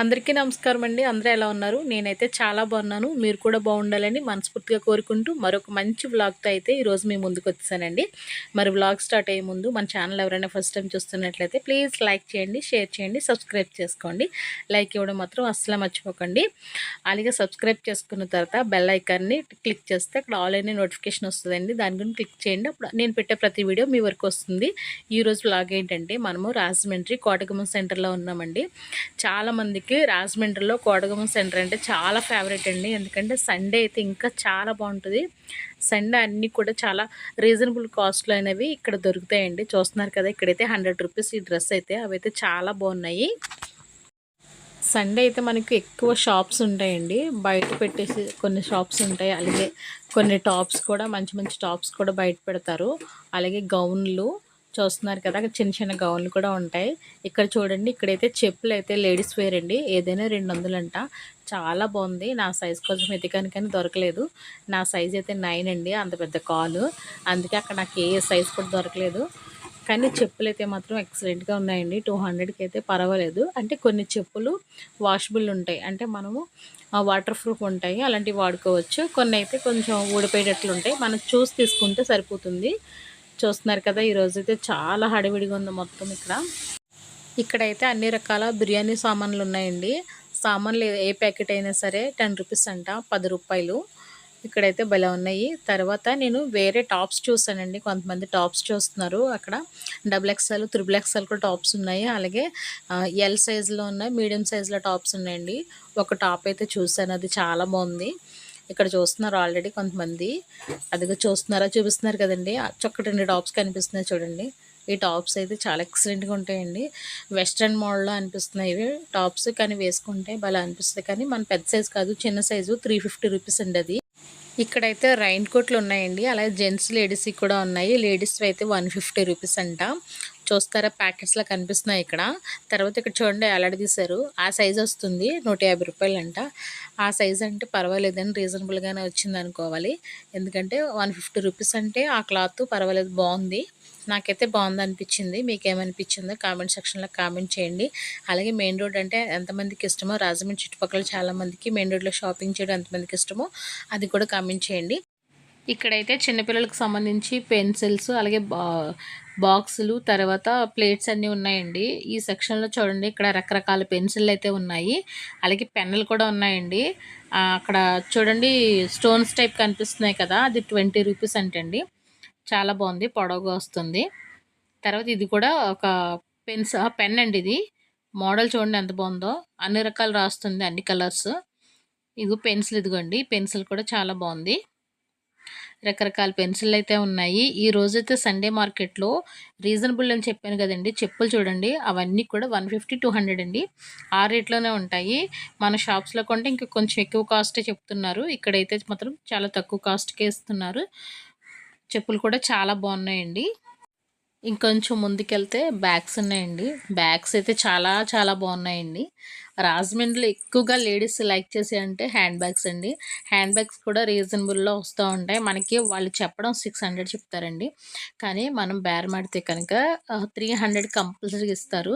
అందరికీ నమస్కారం అండి. అందరూ ఎలా ఉన్నారు? నేనైతే చాలా బాగున్నాను. మీరు కూడా బాగుండాలని మనస్ఫూర్తిగా కోరుకుంటూ మరొక మంచి వ్లాగ్తో అయితే ఈరోజు మీ ముందుకు వచ్చానండి మరి వ్లాగ్ స్టార్ట్ అయ్యే ముందు మన ఛానల్ ఎవరైనా ఫస్ట్ టైం చూస్తున్నట్లయితే ప్లీజ్ లైక్ చేయండి షేర్ చేయండి సబ్స్క్రైబ్ చేసుకోండి. లైక్ ఇవ్వడం మాత్రం అస్సలు మర్చిపోకండి. అలాగే సబ్స్క్రైబ్ చేసుకున్న తర్వాత బెల్ ఐకాన్ని క్లిక్ చేస్తే అక్కడ ఆల్ అనే నోటిఫికేషన్ వస్తుందండి. దాని గురించి క్లిక్ చేయండి. అప్పుడు నేను పెట్టే ప్రతి వీడియో మీ వరకు వస్తుంది. ఈరోజు వ్లాగ్ ఏంటంటే మనము రాజమండ్రి కోటగుమ్మ సెంటర్లో ఉన్నామండి. చాలామంది చాలామందికి రాజమండ్రిలో కోడగమ్మ సెంటర్ అంటే చాలా ఫేవరెట్ అండి. ఎందుకంటే సండే అయితే ఇంకా చాలా బాగుంటుంది. సండే అన్నీ కూడా చాలా రీజనబుల్ కాస్ట్లో అనేవి ఇక్కడ దొరుకుతాయండి. చూస్తున్నారు కదా ఇక్కడైతే హండ్రెడ్ రూపీస్ ఈ డ్రెస్ అయితే అవి అయితే చాలా బాగున్నాయి. సండే అయితే మనకి ఎక్కువ షాప్స్ ఉంటాయండి. బయట పెట్టేసి కొన్ని షాప్స్ ఉంటాయి. అలాగే కొన్ని టాప్స్ కూడా మంచి మంచి టాప్స్ కూడా బయట పెడతారు. అలాగే గౌన్లు చూస్తున్నారు కదా చిన్న చిన్న గౌన్లు కూడా ఉంటాయి. ఇక్కడ చూడండి ఇక్కడైతే చెప్పులు అయితే లేడీస్ వేర్ అండి. ఏదైనా రెండు వందలంట చాలా బాగుంది. నా సైజ్ కొంచెం ఎదిగాను కానీ దొరకలేదు. నా సైజ్ అయితే నైన్ అండి అంత పెద్ద కాలు. అందుకే అక్కడ నాకు ఏ సైజ్ కూడా దొరకలేదు. కానీ చెప్పులు అయితే మాత్రం ఎక్సలెంట్గా ఉన్నాయండి. టూ హండ్రెడ్కి అయితే పర్వాలేదు. అంటే కొన్ని చెప్పులు వాషబుల్ ఉంటాయి. అంటే మనము వాటర్ ప్రూఫ్ ఉంటాయి. అలాంటివి వాడుకోవచ్చు. కొన్ని అయితే కొంచెం ఊడిపోయేటట్లు ఉంటాయి. మనం చూసి తీసుకుంటే సరిపోతుంది. చూస్తున్నారు కదా ఈరోజు అయితే చాలా హడివిడిగా ఉంది మొత్తం ఇక్కడ. ఇక్కడైతే అన్ని రకాల బిర్యానీ సామాన్లు ఉన్నాయండి. సామాన్లు ఏ ప్యాకెట్ అయినా సరే టెన్ రూపీస్ అంట పది రూపాయలు. ఇక్కడైతే భలే ఉన్నాయి. తర్వాత నేను వేరే టాప్స్ చూసానండి. కొంతమంది టాప్స్ చూస్తున్నారు అక్కడ. డబుల్ ఎక్స్ఎల్ త్రిబుల్ ఎక్స్ఎల్ కూడా టాప్స్ ఉన్నాయి. అలాగే ఎల్ సైజులో ఉన్నాయి మీడియం సైజులో టాప్స్ ఉన్నాయండి. ఒక టాప్ అయితే చూసాను. అది చాలా బాగుంది. ఇక్కడ చూస్తున్నారు ఆల్రెడీ కొంతమంది. అదిగా చూస్తున్నారా? చూపిస్తున్నారు కదండి. చొక్కటి రెండు టాప్స్ కనిపిస్తున్నాయి చూడండి. ఈ టాప్స్ అయితే చాలా ఎక్సలెంట్గా ఉంటాయండి. వెస్ట్రన్ మోడల్లో అనిపిస్తున్నాయి ఇవి. టాప్స్ కానీ వేసుకుంటే భలే అనిపిస్తుంది. కానీ మన పెద్ద సైజు కాదు చిన్న సైజు త్రీ ఫిఫ్టీ రూపీస్ అండి అది. ఇక్కడైతే రైన్ కోట్లు ఉన్నాయండి. అలాగే జెంట్స్ లేడీస్ కూడా ఉన్నాయి. లేడీస్ అయితే వన్ ఫిఫ్టీ రూపీస్ అంట. చూస్తారా ప్యాకెట్స్లో కనిపిస్తున్నాయి ఇక్కడ. తర్వాత ఇక్కడ చూడండి తీశారు. ఆ సైజ్ వస్తుంది నూట యాభై రూపాయలు అంట. ఆ సైజ్ అంటే పర్వాలేదని రీజనబుల్గానే వచ్చింది అనుకోవాలి. ఎందుకంటే వన్ ఫిఫ్టీ రూపీస్ అంటే ఆ క్లాత్ పర్వాలేదు బాగుంది. నాకైతే బాగుంది అనిపించింది మీకు ఏమనిపించిందో కామెంట్ సెక్షన్లో కామెంట్ చేయండి. అలాగే మెయిన్ రోడ్ అంటే ఎంతమందికి ఇష్టమో రాజమండ్రి చుట్టుపక్కల చాలామందికి మెయిన్ రోడ్లో షాపింగ్ చేయడం ఎంతమందికి ఇష్టమో అది కూడా కామెంట్ చేయండి. ఇక్కడైతే చిన్నపిల్లలకు సంబంధించి పెన్సిల్స్ అలాగే బా బాక్సులు తర్వాత ప్లేట్స్ అన్నీ ఉన్నాయండి. ఈ సెక్షన్లో చూడండి ఇక్కడ రకరకాల పెన్సిల్ అయితే ఉన్నాయి. అలాగే పెన్నులు కూడా ఉన్నాయండి. అక్కడ చూడండి స్టోన్స్ టైప్ కనిపిస్తున్నాయి కదా అది ట్వంటీ రూపీస్ అంటండి. చాలా బాగుంది పొడవుగా వస్తుంది. తర్వాత ఇది కూడా ఒక పెన్స్ పెన్ అండి ఇది. మోడల్ చూడండి ఎంత బాగుందో. అన్ని రకాలు రాస్తుంది అన్ని కలర్స్. ఇది పెన్సిల్ ఇదిగోండి పెన్సిల్ కూడా చాలా బాగుంది. రకరకాల పెన్సిల్ అయితే ఉన్నాయి. ఈ రోజైతే సండే మార్కెట్లో రీజనబుల్ అని చెప్పాను కదండి. చెప్పులు చూడండి అవన్నీ కూడా వన్ ఫిఫ్టీ టూ హండ్రెడ్ అండి. ఆ రేట్లోనే ఉంటాయి. మన షాప్స్లో కొంటే ఇంకా కొంచెం ఎక్కువ కాస్టే చెప్తున్నారు. ఇక్కడైతే మాత్రం చాలా తక్కువ కాస్ట్కే ఇస్తున్నారు. చెప్పులు కూడా చాలా బాగున్నాయండి. ఇంకొంచెం ముందుకెళ్తే బ్యాగ్స్ ఉన్నాయండి. బ్యాగ్స్ అయితే చాలా చాలా బాగున్నాయండి. రాజమండ్రిలో ఎక్కువగా లేడీస్ లైక్ చేసే అంటే హ్యాండ్ బ్యాగ్స్ అండి. హ్యాండ్ బ్యాగ్స్ కూడా రీజనబుల్లో వస్తూ ఉంటాయి. మనకి వాళ్ళు చెప్పడం సిక్స్ హండ్రెడ్ చెప్తారండి. కానీ మనం బేరమాడితే కనుక త్రీ హండ్రెడ్ కంపల్సరీ ఇస్తారు.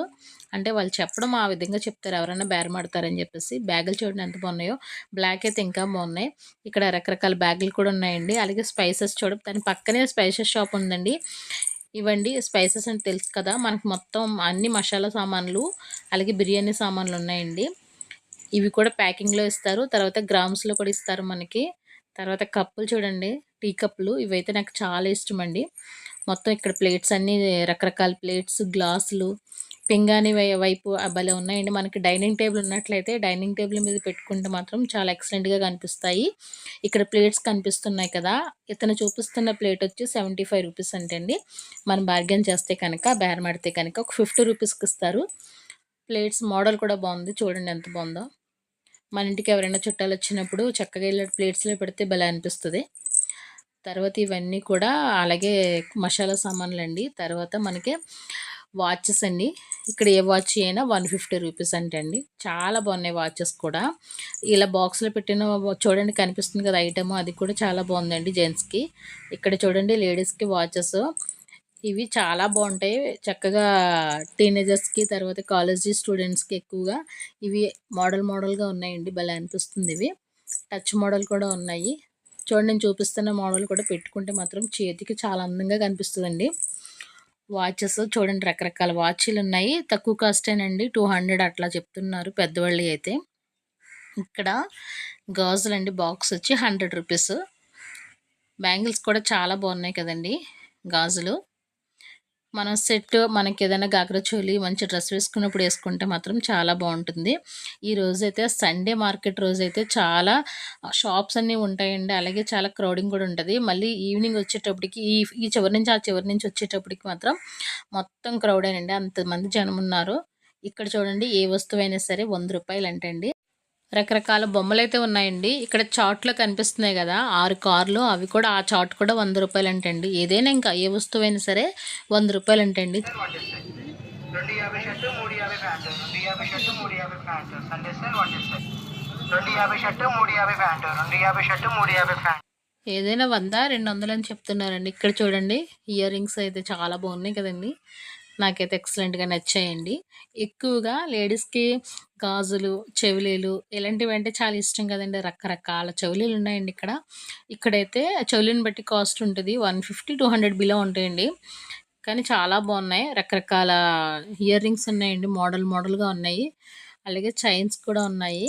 అంటే వాళ్ళు చెప్పడం ఆ విధంగా చెప్తారు. ఎవరైనా బేరమాడతారని చెప్పేసి. బ్యాగులు చూడండి ఎంత బాగున్నాయో. బ్లాక్ అయితే ఇంకా బాగున్నాయి. ఇక్కడ రకరకాల బ్యాగులు కూడా ఉన్నాయండి. అలాగే స్పైసెస్ చూడ దాని పక్కనే స్పైసెస్ షాప్ ఉందండి. ఇవ్వండి. స్పైసెస్ అని తెలుసు కదా మనకు మొత్తం అన్ని మసాలా సామాన్లు అలాగే బిర్యానీ సామాన్లు ఉన్నాయండి. ఇవి కూడా ప్యాకింగ్లో ఇస్తారు. తర్వాత గ్రామ్స్లో కూడా ఇస్తారు మనకి. తర్వాత కప్పులు చూడండి టీ కప్పులు. ఇవైతే నాకు చాలా ఇష్టం అండి మొత్తం ఇక్కడ ప్లేట్స్ అన్నీ రకరకాల ప్లేట్స్ గ్లాసులు పింగాణి వైపు భలే ఉన్నాయండి మనకి డైనింగ్ టేబుల్ ఉన్నట్లయితే డైనింగ్ టేబుల్ మీద పెట్టుకుంటే మాత్రం చాలా ఎక్సలెంట్గా కనిపిస్తాయి. ఇక్కడ ప్లేట్స్ కనిపిస్తున్నాయి కదా. ఇతను చూపిస్తున్న ప్లేట్ వచ్చి సెవెంటీ ఫైవ్ రూపీస్ అంటండి. మనం బార్గెన్ చేస్తే కనుక బేరమాడితే కనుక ఒక ఫిఫ్టీ రూపీస్కి ఇస్తారు. ప్లేట్స్ మోడల్ కూడా బాగుంది. చూడండి ఎంత బాగుందో. మన ఇంటికి ఎవరైనా చుట్టాలు వచ్చినప్పుడు చక్కగా ఇలా ప్లేట్స్లో పెడితే భలే అనిపిస్తుంది. తర్వాత ఇవన్నీ కూడా అలాగే మసాలా సామాన్లు అండి తర్వాత మనకి వాచెస్ అండి. ఇక్కడ ఏ వాచ్ అయినా వన్ ఫిఫ్టీ రూపీస్ అంటే అండి చాలా బాగున్నాయి వాచెస్ కూడా. ఇలా బాక్స్లో పెట్టిన చూడండి కనిపిస్తుంది కదా ఐటమ్ అది కూడా చాలా బాగుందండి జెంట్స్కి ఇక్కడ చూడండి లేడీస్కి వాచెస్ ఇవి చాలా బాగుంటాయి. చక్కగా టీనేజర్స్కి తర్వాత కాలేజీ స్టూడెంట్స్కి ఎక్కువగా ఇవి మోడల్ మోడల్గా ఉన్నాయండి. భలే అనిపిస్తుంది ఇవి. టచ్ మోడల్ కూడా ఉన్నాయి. చూడండి నేను చూపిస్తున్న మోడల్ కూడా పెట్టుకుంటే మాత్రం చేతికి చాలా అందంగా కనిపిస్తుందండి. వాచెస్ చూడండి రకరకాల వాచ్లు ఉన్నాయి. తక్కువ కాస్టేనండి టూ హండ్రెడ్ అట్లా చెప్తున్నారు పెద్దవాళ్ళు అయితే. ఇక్కడ గాజులండి బాక్స్ వచ్చి హండ్రెడ్ రూపీస్. బ్యాంగిల్స్ కూడా చాలా బాగున్నాయి కదండి గాజులు. మనం సెట్ మనకి ఏదైనా గాగ్రా చోలి మంచి డ్రెస్ వేసుకున్నప్పుడు వేసుకుంటే మాత్రం చాలా బాగుంటుంది. ఈ రోజైతే సండే మార్కెట్ రోజు అయితే చాలా షాప్స్ అన్నీ ఉంటాయండి. అలాగే చాలా క్రౌడింగ్ కూడా ఉంటుంది. మళ్ళీ ఈవినింగ్ వచ్చేటప్పటికి ఈ ఈ చివరి నుంచి ఆ చివరి నుంచి వచ్చేటప్పటికి మాత్రం మొత్తం క్రౌడ్ అండి అంతమంది జనం ఉన్నారు. ఇక్కడ చూడండి ఏ వస్తువైనా సరే వంద రూపాయలు అంటండి రకరకాల బొమ్మలు అయితే ఉన్నాయండి. ఇక్కడ చాట్లో కనిపిస్తున్నాయి కదా ఆరు కార్లు అవి కూడా ఆ చాట్ కూడా వంద రూపాయలు అంటండి ఏదైనా ఇంకా ఏ వస్తువైనా సరే వంద రూపాయలు అంటండి ఏదైనా వంద రెండు వందలు అని చెప్తున్నారండి. ఇక్కడ చూడండి ఇయర్ రింగ్స్ అయితే చాలా బాగున్నాయి కదండి. నాకైతే ఎక్సలెంట్గా నచ్చాయండి. ఎక్కువగా లేడీస్కి గాజులు చెవులీలు ఇలాంటివి అంటే చాలా ఇష్టం కదండి. రకరకాల చెవులీలు ఉన్నాయండి ఇక్కడ. ఇక్కడైతే చెవులీని బట్టి కాస్ట్ ఉంటుంది. One fifty two hundred below ఉంటాయండి. కానీ చాలా బాగున్నాయి. రకరకాల ఇయర్ రింగ్స్ ఉన్నాయండి. మోడల్ మోడల్గా ఉన్నాయి. అలాగే చైన్స్ కూడా ఉన్నాయి.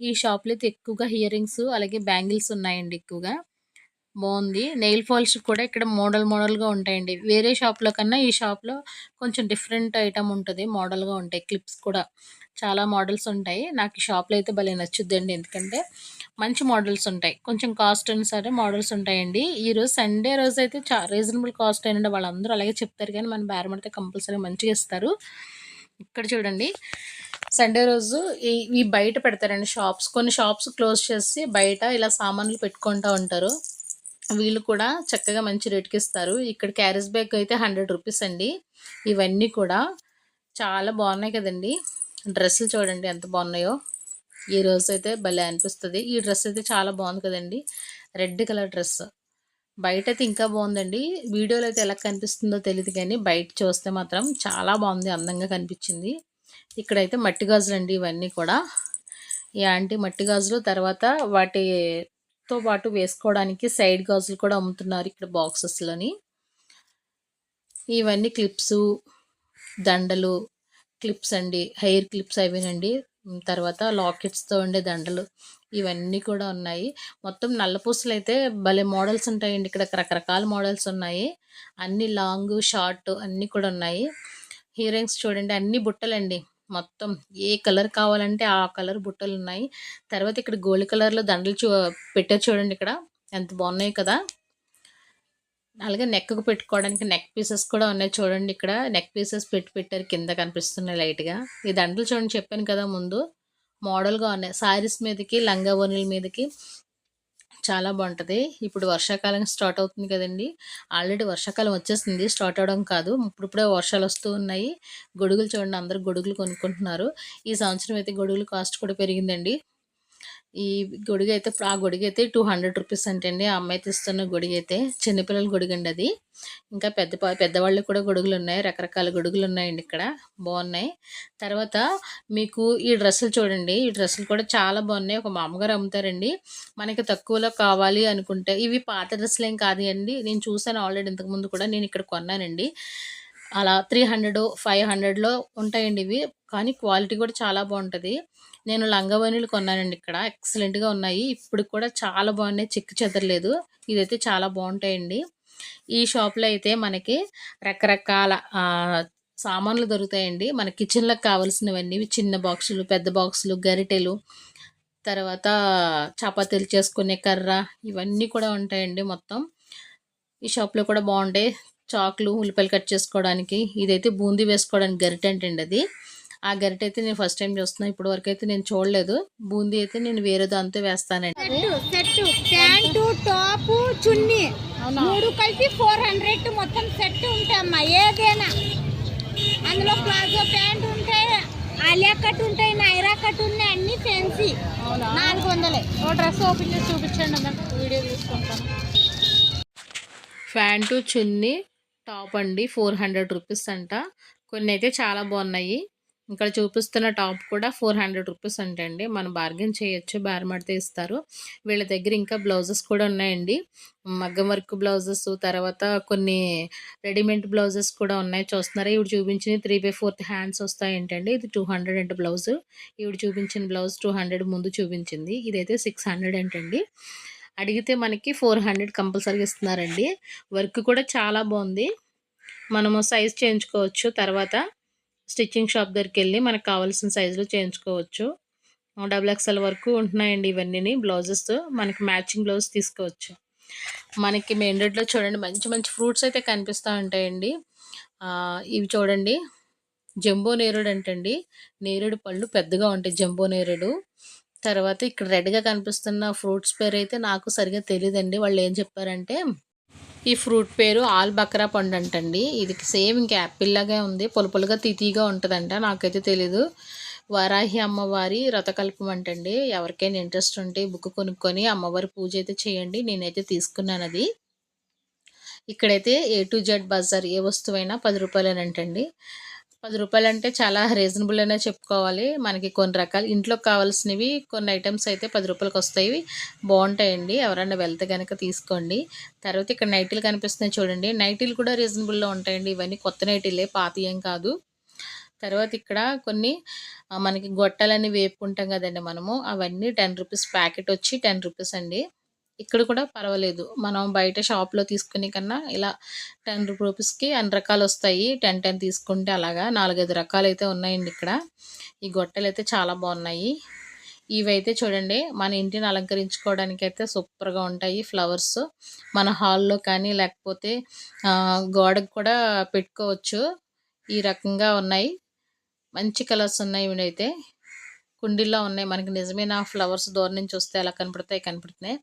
ఈ షాప్లో అయితే ఎక్కువగా ఇయర్ రింగ్స్ అలాగే బ్యాంగిల్స్ ఉన్నాయండి ఎక్కువగా. బాగుంది. నెయిల్ పాలిష్ కూడా ఇక్కడ మోడల్ మోడల్గా ఉంటాయండి. వేరే షాప్లో కన్నా ఈ షాప్లో కొంచెం డిఫరెంట్ ఐటమ్ ఉంటుంది. మోడల్గా ఉంటాయి. క్లిప్స్ కూడా చాలా మోడల్స్ ఉంటాయి. నాకు ఈ షాప్లో అయితే భలే నచ్చుద్దండి. ఎందుకంటే మంచి మోడల్స్ ఉంటాయి. కొంచెం కాస్ట్ అయినా సరే మోడల్స్ ఉంటాయండి. ఈరోజు సండే రోజు అయితే చా రీజనబుల్ కాస్ట్ అయినండి వాళ్ళందరూ అలాగే చెప్తారు. కానీ మన బేరం అయితే కంపల్సరీ మంచిగా ఇస్తారు. ఇక్కడ చూడండి. సండే రోజు ఈ ఈ బయట పెడతారండి షాప్స్. కొన్ని షాప్స్ క్లోజ్ చేసి బయట ఇలా సామాన్లు పెట్టుకుంటూ ఉంటారు. వీళ్ళు కూడా చక్కగా మంచి రేట్కి ఇస్తారు. ఇక్కడ క్యారేజ్ బ్యాగ్ అయితే హండ్రెడ్ రూపీస్ అండి. ఇవన్నీ కూడా చాలా బాగున్నాయి కదండి. డ్రెస్సులు చూడండి ఎంత బాగున్నాయో. ఈ రోజు అయితే భలే అనిపిస్తుంది. ఈ డ్రెస్ అయితే చాలా బాగుంది కదండి. Red colour dress. బయట అయితే ఇంకా బాగుందండి. వీడియోలో అయితే ఎలా కనిపిస్తుందో తెలియదు కానీ బయట చూస్తే మాత్రం చాలా బాగుంది. అందంగా కనిపించింది. ఇక్కడైతే మట్టి గాజులు అండి ఇవన్నీ కూడా. ఈ ఆంటీ మట్టి గాజులు తర్వాత వాటి తో పాటు వేసుకోవడానికి సైడ్ గాజులు కూడా అమ్ముతున్నారు ఇక్కడ బాక్సెస్లోని ఇవన్నీ క్లిప్స్ దండలు క్లిప్స్ అండి. హెయిర్ క్లిప్స్ అవినండి. తర్వాత లాకెట్స్తో ఉండే దండలు ఇవన్నీ కూడా ఉన్నాయి. మొత్తం నల్లపూసలు అయితే భలే మోడల్స్ ఉంటాయండి. ఇక్కడ రకరకాల మోడల్స్ ఉన్నాయి. అన్ని లాంగ్ షార్ట్ అన్నీ కూడా ఉన్నాయి. ఇయర్ రింగ్స్ చూడండి అన్ని బుట్టలండి. మొత్తం ఏ కలర్ కావాలంటే ఆ కలర్ బుట్టలు ఉన్నాయి. తర్వాత ఇక్కడ గోల్డ్ కలర్లో దండలు చూ పెట్టారు చూడండి ఇక్కడ. ఎంత బాగున్నాయి కదా. అలాగే నెక్కు పెట్టుకోవడానికి నెక్ పీసెస్ కూడా ఉన్నాయి చూడండి ఇక్కడ. నెక్ పీసెస్ పెట్టి పెట్టారు కింద కనిపిస్తున్నాయి లైట్గా ఈ దండలు చూడండి చెప్పాను కదా ముందు. మోడల్గా ఉన్నాయి. సారీస్ మీదకి లంగా ఓనీల మీదకి. చాలా బాగుంటుంది. ఇప్పుడు వర్షాకాలం స్టార్ట్ అవుతుంది కదండి. ఆల్రెడీ వర్షాకాలం వచ్చేసింది స్టార్ట్ అవడం కాదు. ఇప్పుడిప్పుడే వర్షాలు వస్తూ ఉన్నాయి. గొడుగులు చూడండి అందరూ గొడుగులు కొనుక్కుంటున్నారు. ఈ సంవత్సరం అయితే గొడుగులు కాస్ట్ కూడా పెరిగిందండి. ఈ గొడుగు అయితే ఆ గొడుగు అయితే టూ హండ్రెడ్ రూపీస్ అంటండి. ఆ అమ్మాయి తీస్తున్న గొడుగు అయితే చిన్నపిల్లల గొడుగు అండి అది ఇంకా పెద్ద పెద్దవాళ్ళు పెద్దవాళ్ళకి కూడా గొడుగులు ఉన్నాయి రకరకాల గొడుగులు ఉన్నాయండి ఇక్కడ. బాగున్నాయి. తర్వాత మీకు ఈ డ్రెస్సులు చూడండి. ఈ డ్రెస్సులు కూడా చాలా బాగున్నాయి. ఒక మామగారు అమ్ముతారండి. మనకి తక్కువలో కావాలి అనుకుంటే ఇవి పాత డ్రెస్సులు ఏం కాదు అండి. నేను చూసాను ఆల్రెడీ ఇంతకుముందు కూడా. నేను ఇక్కడ కొన్నానండి. అలా త్రీ హండ్రెడ్ ఫైవ్ హండ్రెడ్లో ఉంటాయండి ఇవి. కానీ క్వాలిటీ కూడా చాలా బాగుంటుంది. నేను లంగావణీలు కొన్నానండి ఇక్కడ. ఎక్సలెంట్గా ఉన్నాయి. ఇప్పుడు కూడా చాలా బాగున్నాయి. చిక్కు చెదరలేదు. ఇదైతే చాలా బాగుంటాయండి. ఈ షాప్లో అయితే మనకి రకరకాల సామాన్లు దొరుకుతాయండి. మన కిచెన్లకు కావాల్సినవన్నీ చిన్న బాక్సులు పెద్ద బాక్సులు గరిటెలు తర్వాత చపాతీలు చేసుకునే కర్ర ఇవన్నీ కూడా ఉంటాయండి మొత్తం. ఈ షాప్లో కూడా బాగుంటాయి. చాకులు ఉల్లిపాయలు కట్ చేసుకోవడానికి. ఇదైతే బూందీ వేసుకోవడానికి గరిటె అంటండి అది. ఆ గరిటె అయితే నేను ఫస్ట్ టైం చూస్తున్నాను ఇప్పటి వరకు అయితే నేను చూడలేదు. బూందీ అయితే నేను వేరే దాంతో వేస్తానండి. ప్యాంటు టాప్ చున్నీ మూడు కలిపి ఫోర్ హండ్రెడ్ మొత్తం సెట్ ఉంటాయమ్మా ఏదైనా. అందులో ప్లాజో ప్యాంట్ ఉంటాయి ఆలియా కట్ ఉంటాయి నైరా కట్ ఉన్నాయి అన్ని ఫెన్సీ నాలుగు వందలే. ఓ డ్రెస్ ఓపెన్ చేసి చూపించండి వీడియో తీసుకుంటాను ప్యాంటు చున్నీ టాప్ అండి ఫోర్ హండ్రెడ్ రూపీస్ అంట. కొన్ని అయితే చాలా బాగున్నాయి. ఇక్కడ చూపిస్తున్న టాప్ కూడా ఫోర్ హండ్రెడ్ రూపీస్ అంటండి. మనం బార్గెన్ చేయొచ్చు బారమడితే ఇస్తారు. వీళ్ళ దగ్గర ఇంకా బ్లౌజెస్ కూడా ఉన్నాయండి. మగ్గం వర్క్ బ్లౌజెస్ తర్వాత కొన్ని రెడీమేడ్ బ్లౌజెస్ కూడా ఉన్నాయి. చూస్తున్నారా? ఇవి చూపించిన త్రీ బై ఫోర్త్ హ్యాండ్స్ వస్తాయి ఏంటండి ఇది టూ హండ్రెడ్ అంటే బ్లౌజ్. ఇవి చూపించిన బ్లౌజ్ టూ హండ్రెడ్ ముందు చూపించింది. ఇదైతే సిక్స్ హండ్రెడ్ అంటండి. అడిగితే మనకి ఫోర్ హండ్రెడ్ కంపల్సరీగా ఇస్తున్నారండి. వర్క్ కూడా చాలా బాగుంది. మనము సైజ్ చేయించుకోవచ్చు. తర్వాత స్టిచ్చింగ్ షాప్ దగ్గరికి వెళ్ళి మనకు కావాల్సిన సైజులో చేయించుకోవచ్చు. డబుల్ ఎక్స్ఎల్ వరకు ఉంటున్నాయండి ఇవన్నీ బ్లౌజెస్ మనకి మ్యాచింగ్ బ్లౌజ్ తీసుకోవచ్చు. మనకి మెయిన్ రోడ్లో చూడండి మంచి మంచి ఫ్రూట్స్ అయితే కనిపిస్తూ ఉంటాయండి. ఇవి చూడండి. జంబో నేరుడు అంటండి. నేరేడు పళ్ళు పెద్దగా ఉంటాయి జంబో నేరుడు. తర్వాత ఇక్కడ రెడ్గా కనిపిస్తున్న ఫ్రూట్స్ పేరు అయితే నాకు సరిగా తెలియదండి వాళ్ళు ఏం చెప్పారంటే ఈ ఫ్రూట్ పేరు ఆల్ బక్రా పండు అంటండి. ఇది సేమ్ ఇంకా యాపిల్ లాగే ఉంది. పొలుపులుగా తితీగా ఉంటుందంట. నాకైతే తెలీదు. వారాహి అమ్మవారి రథకల్పం అంటండి. ఎవరికైనా ఇంట్రెస్ట్ ఉంటే బుక్ కొనుక్కొని అమ్మవారి పూజ అయితే చేయండి. నేనైతే తీసుకున్నాను అది. ఇక్కడైతే ఏ టు జెడ్ బజార్ ఏ వస్తువైనా పది రూపాయలేనంటండి. పది రూపాయలు అంటే చాలా రీజనబుల్ అనే చెప్పుకోవాలి. మనకి కొన్ని రకాలు ఇంట్లో కావాల్సినవి కొన్ని ఐటమ్స్ అయితే పది రూపాయలకు వస్తాయి. బాగుంటాయండి. ఎవరైనా వెళ్తే కనుక తీసుకోండి. తర్వాత ఇక్కడ నైటీలు కనిపిస్తున్నాయి చూడండి. నైటీలు కూడా రీజనబుల్లో ఉంటాయండి. ఇవన్నీ కొత్త నైటీలే పాత ఏం కాదు. తర్వాత ఇక్కడ కొన్ని మనకి గొట్టాలని వేపుకుంటాం కదండి మనము. అవన్నీ టెన్ రూపీస్ ప్యాకెట్ వచ్చి టెన్ రూపీస్ అండి. ఇక్కడ కూడా పర్వాలేదు. మనం బయట షాప్లో తీసుకునే కన్నా ఇలా టెన్ రూపీస్కి అన్ని రకాలు వస్తాయి. టెన్ టెన్ తీసుకుంటే అలాగా నాలుగైదు రకాలు అయితే ఉన్నాయండి ఇక్కడ. ఈ గొట్టెలు అయితే చాలా బాగున్నాయి. ఇవైతే చూడండి మన ఇంటిని అలంకరించుకోవడానికి అయితే సూపర్గా ఉంటాయి ఫ్లవర్స్. మన హాల్లో కానీ లేకపోతే గోడకు కూడా పెట్టుకోవచ్చు. ఈ రకంగా ఉన్నాయి. మంచి కలర్స్ ఉన్నాయి అయితే కుండీల్లో ఉన్నాయి. మనకి నిజమైన ఫ్లవర్స్ దూరం నుంచి వస్తే ఎలా కనపడతాయి కనపడుతున్నాయి.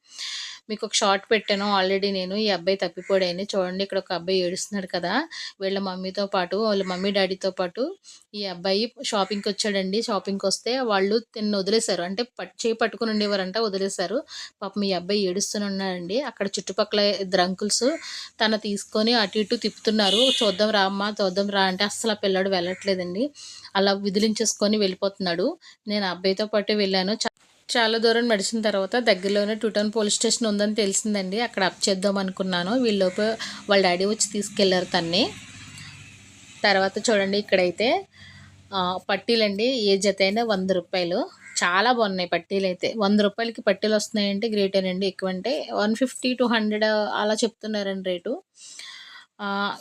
మీకు ఒక షార్ట్ పెట్టాను. ఆల్రెడీ నేను ఈ అబ్బాయి తప్పిపోడాయని చూడండి ఇక్కడ ఒక అబ్బాయి ఏడుస్తున్నాడు కదా. వీళ్ళ మమ్మీతో పాటు వాళ్ళ మమ్మీ డాడీతో పాటు ఈ అబ్బాయి షాపింగ్కి వచ్చాడండి. షాపింగ్కి వస్తే వాళ్ళు తిన్న వదిలేశారు. అంటే పట్ చేయి పట్టుకుని ఉండేవారంట వదిలేశారు. పాపం ఈ అబ్బాయి ఏడుస్తూనే ఉన్నాడండి. అక్కడ చుట్టుపక్కల ఇద్దరు అంకుల్స్ తన తీసుకొని అటు ఇటు తిప్పుతున్నారు. చూద్దాం రా అమ్మ చూద్దాం రా అంటే అస్సలు ఆ పిల్లాడు వెళ్ళట్లేదండి. అలా విదిలించేసుకొని వెళ్ళిపోతున్నాడు. నేను నేను అబ్బాయితో పాటు వెళ్ళాను. చాలా దూరం నడిచిన తర్వాత దగ్గరలోనే టూటౌన్ పోలీస్ స్టేషన్ ఉందని తెలిసిందండి. అక్కడ అప్ చేద్దాం అనుకున్నాను. వీళ్ళలోపు వాళ్ళ డాడీ వచ్చి తీసుకెళ్ళారు తన్ని. తర్వాత చూడండి ఇక్కడైతే పట్టీలండి. ఏ జత అయినా వంద రూపాయలు. చాలా బాగున్నాయి పట్టీలు అయితే వంద రూపాయలకి పట్టీలు వస్తున్నాయంటే గ్రేటేనండి. ఎక్కువ అంటే వన్ ఫిఫ్టీ టు హండ్రెడ్ అలా చెప్తున్నారండి రేటు.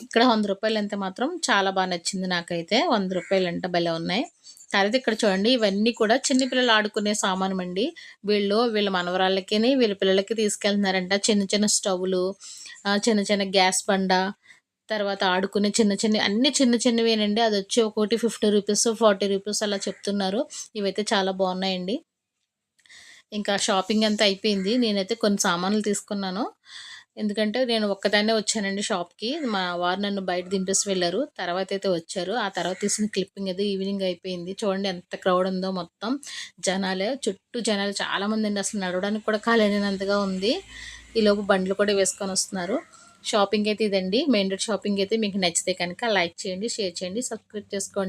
ఇక్కడ వంద రూపాయలు అంతే మాత్రం చాలా బాగా నచ్చింది నాకైతే. వంద రూపాయలు అంటే భలే ఉన్నాయి. తర్వాత ఇక్కడ చూడండి ఇవన్నీ కూడా చిన్నపిల్లలు ఆడుకునే సామానం అండి వీళ్ళు వీళ్ళ మనవరాళ్ళకి వీళ్ళ పిల్లలకి తీసుకెళ్తున్నారంట. చిన్న చిన్న స్టవ్లు చిన్న చిన్న గ్యాస్ బండ తర్వాత ఆడుకునే చిన్న చిన్న అన్ని చిన్న చిన్నవేనండి. అది వచ్చి ఒకటి ఫిఫ్టీ రూపీస్ ఫార్టీ రూపీస్ అలా చెప్తున్నారు. ఇవైతే చాలా బాగున్నాయండి. ఇంకా షాపింగ్ అంతా అయిపోయింది. నేనైతే కొన్ని సామాన్లు తీసుకున్నాను. ఎందుకంటే నేను ఒక్కదాన్నే వచ్చానండి షాప్కి. మా వారు నన్ను బయట దింపేసి వెళ్ళారు. తర్వాత అయితే వచ్చారు. ఆ తర్వాత తీసిన క్లిప్పింగ్ అది ఈవినింగ్ అయిపోయింది. చూడండి ఎంత క్రౌడ్ ఉందో మొత్తం. జనాలే చుట్టూ జనాలు చాలా మంది అండి. అసలు నడవడానికి కూడా కాలేనంతగా ఉంది. ఈలోపు బండ్లు కూడా వేసుకొని వస్తున్నారు. షాపింగ్ అయితే ఇదండి. మెయిన్ రోడ్ షాపింగ్ అయితే మీకు నచ్చితే కనుక లైక్ చేయండి షేర్ చేయండి సబ్స్క్రైబ్ చేసుకోండి.